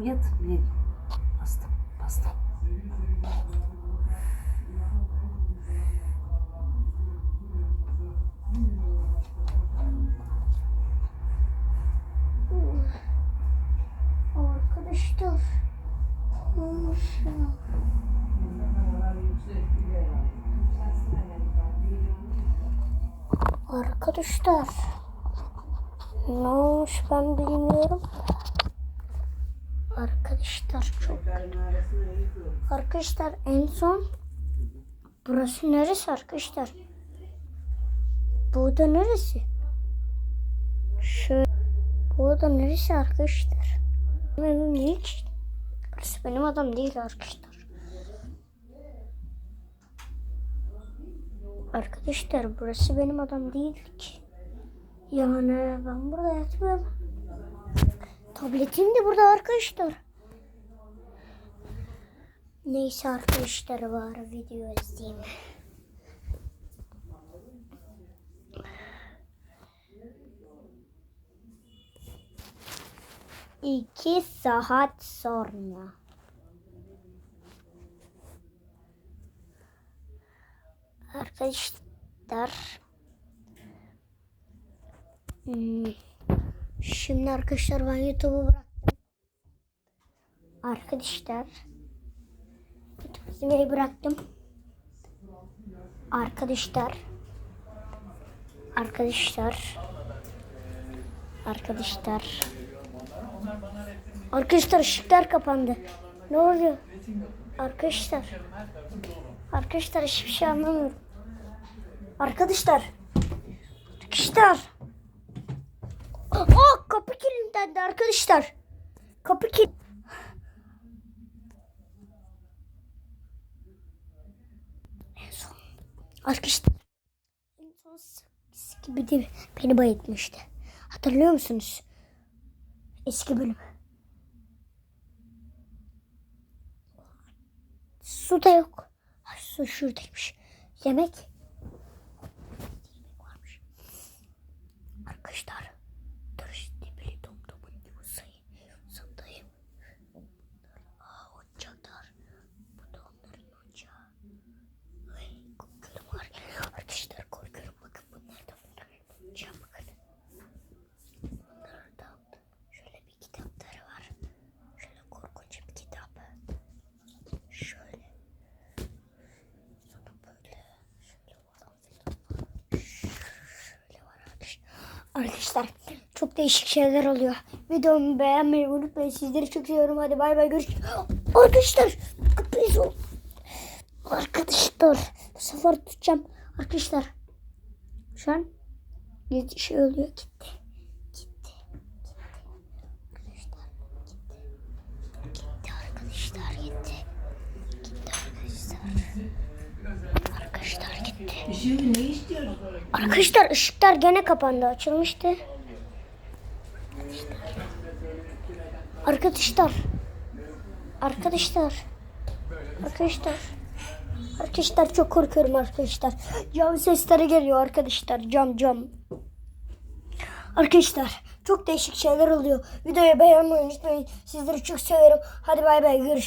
Yat. Bastım. Bastım. Arkadaşlar. Ya? Arkadaşlar. Ne olmuş ben bilmiyorum. Arkadaşlar çok. Arkadaşlar en son burası neresi arkadaşlar? Bu da neresi? Şöyle. Bu da neresi arkadaşlar? Benim evim değil ki. Burası benim adam değil arkadaşlar. Arkadaşlar burası benim adam değil ki. Yani ben burada yatmıyorum. Tabletim de burada arkadaşlar. Neyse arkadaşlar var video izleyeyim. İki saat sonra. Arkadaşlar. Hmm, Şimdi arkadaşlar ben YouTube'u bıraktım. Arkadaşlar. İzlemeyi bıraktım. Arkadaşlar. Arkadaşlar. Arkadaşlar. Arkadaşlar ışıklar kapandı. Ne oluyor? Arkadaşlar. Arkadaşlar hiçbir şey anlamıyorum. Arkadaşlar. Arkadaşlar. Aa kapı kilitlendi arkadaşlar. Kapı kilit. En son. Arkadaşlar. En son bir de beni bayıltmıştı. Hatırlıyor musunuz? Eski bölüm. Su da yok. Su şuradaymış. Yemek varmış. Arkadaşlar. Dur dibili tom tomun yuvasayı. Satayım. Aa ocaklar. Bu da onların ocağı. Ay korkuyorum var. Arkadaşlar korkuyorum. Bakın bunlar da bunların ocağı bakın. Bunlar da şöyle bir kitapları var. Şöyle korkunç bir kitap. Şöyle. Sonra böyle. Şöyle falan filan. Şöyle var arkadaşlar. Arkadaşlar çok değişik şeyler oluyor. Videomu beğenmeyi unutmayın. Sizleri çok seviyorum. Hadi bay bay görüşürüz. Arkadaşlar kapıyı sol. Arkadaşlar bu sefer tutacağım. Arkadaşlar şu an bir şey oluyor gitti. Gitti. Arkadaşlar gitti. Gitti arkadaşlar gitti. Gitti arkadaşlar. Arkadaşlar ışıklar gene kapandı. Açılmıştı. Arkadaşlar. Arkadaşlar. Arkadaşlar. Arkadaşlar çok korkuyorum arkadaşlar. Cam sesleri geliyor arkadaşlar. Cam cam. Arkadaşlar çok değişik şeyler oluyor. Videoyu beğenmeyi unutmayın. Sizleri çok seviyorum. Hadi bay bay görüşürüz.